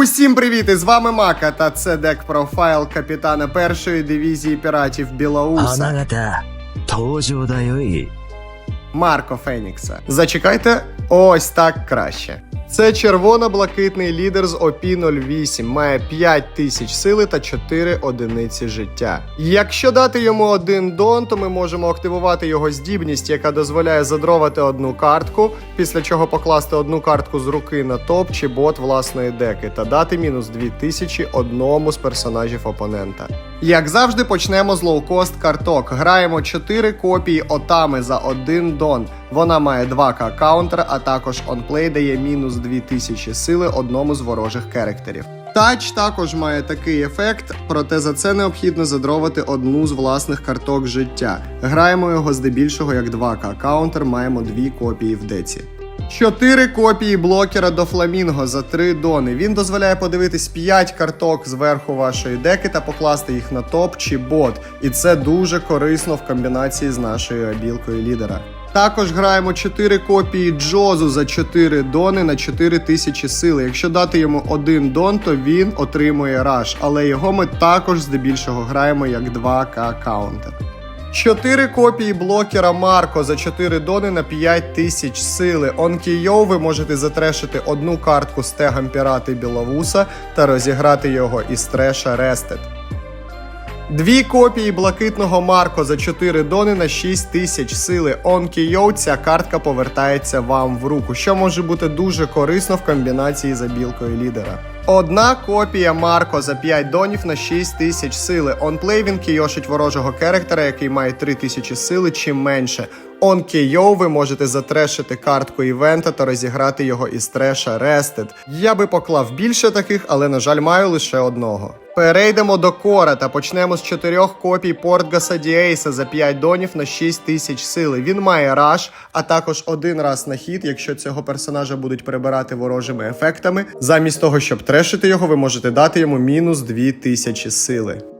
Усім привіт! І з вами Мака та це дек профайл капітана першої дивізії піратів Білоуса Марко Фенікса. Зачекайте ось так краще. Це червоно-блакитний лідер з ОП-08, має 5 тисяч сили та 4 одиниці життя. Якщо дати йому один дон, то ми можемо активувати його здібність, яка дозволяє задровати одну картку, після чого покласти одну картку з руки на топ чи бот власної деки та дати мінус 2000 одному з персонажів опонента. Як завжди, почнемо з лоукост карток. Граємо 4 копії Отами за один дон. Вона має 2к каунтер, а також онплей дає мінус 2000 сили одному з ворожих керектерів. Тач також має такий ефект, проте за це необхідно задровати одну з власних карток життя. Граємо його здебільшого як 2к каунтер, маємо дві копії в деці. Чотири копії блокера до фламінго за 3 дони. Він дозволяє подивитись 5 карток зверху вашої деки та покласти їх на топ чи бот. І це дуже корисно в комбінації з нашою абілкою лідера. Також граємо 4 копії Джозу за 4 дони на 4 тисячі сили. Якщо дати йому один дон, то він отримує раш, але його ми також здебільшого граємо як 2К каунтер. 4 копії блокера Марко за 4 дони на 5 тисяч сили. Онкійоу ви можете затрешити одну картку з тегом пірати Біловуса та розіграти його із треша Рестед. Дві копії блакитного Марко за 4 дони на 6 тисяч сили. Онкійоу ця картка повертається вам в руку, що може бути дуже корисно в комбінації з абілкою лідера. Одна копія Марко за 5 донів на 6 тисяч сили. Онплей він кійошить ворожого керектера, який має 3 тисячі сили чи менше. Он ви можете затрешити картку івента та розіграти його із треша Rested. Я би поклав більше таких, але на жаль, маю лише одного. Перейдемо до кора та почнемо з чотирьох копій Портгаса Діейса за 5 донів на 6 тисяч сили. Він має раш, а також один раз на хід, якщо цього персонажа будуть прибирати ворожими ефектами. Замість того, щоб трешити його, ви можете дати йому мінус 2000 сили.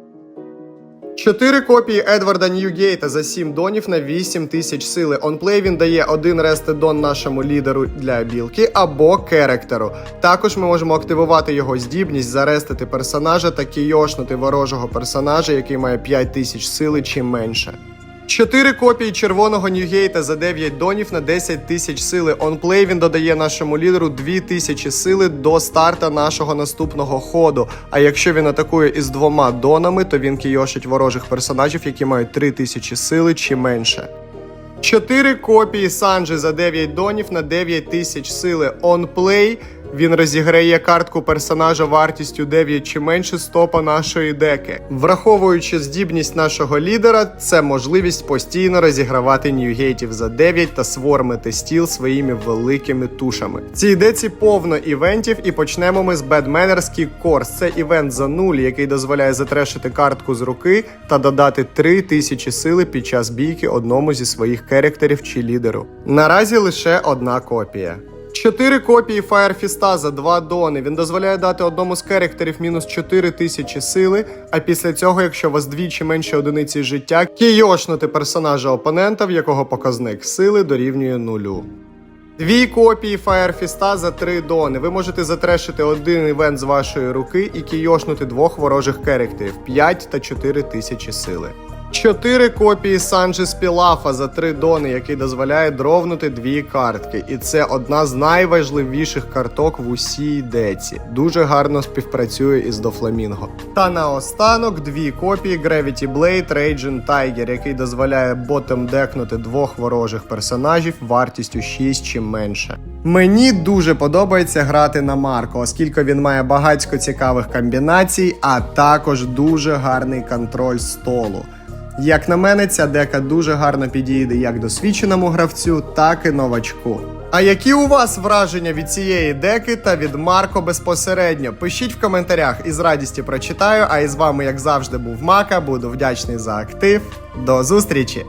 Чотири копії Едварда Ньюгейта за 7 донів на 8 тисяч сили. Онплей він дає один рестедон нашому лідеру для білки або керектеру. Також ми можемо активувати його здібність, зарестити персонажа та кійошнути ворожого персонажа, який має 5 тисяч сили чи менше. Чотири копії червоного Ньюгейта за 9 донів на 10 тисяч сили. Онплей він додає нашому лідеру 2 тисячі сили до старта нашого наступного ходу. А якщо він атакує із двома донами, то він кійошить ворожих персонажів, які мають 3 тисячі сили чи менше. Чотири копії Санджі за 9 донів на 9 тисяч сили. Онплей він розіграє картку персонажа вартістю 9 чи менше стопа нашої деки. Враховуючи здібність нашого лідера, це можливість постійно розігравати ньюгейтів за 9 та свормити стіл своїми великими тушами. Цій деці повно івентів, і почнемо ми з Бедменерський Корс. Це івент за нуль, який дозволяє затрешити картку з руки та додати 3000 сили під час бійки одному зі своїх керектерів чи лідеру. Наразі лише одна копія. Чотири копії Фаєрфіста за 2 дони. Він дозволяє дати одному з керектерів мінус 4 тисячі сили, а після цього, якщо у вас дві чи менше одиниці життя, кійошнути персонажа опонента, в якого показник сили дорівнює нулю. Дві копії Фаєрфіста за 3 дони. Ви можете затрешити один івент з вашої руки і кійошнути двох ворожих керектерів 5 та 4 тисячі сили. Чотири копії Санджі Спілафа за 3 дони, який дозволяє дровнути дві картки. І це одна з найважливіших карток в усій деці. Дуже гарно співпрацює із Дофламінго. Та наостанок дві копії Gravity Blade Raging Tiger, який дозволяє ботом декнути двох ворожих персонажів вартістю 6 чи менше. Мені дуже подобається грати на Марко, оскільки він має багатько цікавих комбінацій, а також дуже гарний контроль столу. Як на мене, ця дека дуже гарно підійде як досвідченому гравцю, так і новачку. А які у вас враження від цієї деки та від Марко безпосередньо? Пишіть в коментарях і з радістю прочитаю. А із вами, як завжди, був Мака. Буду вдячний за актив. До зустрічі!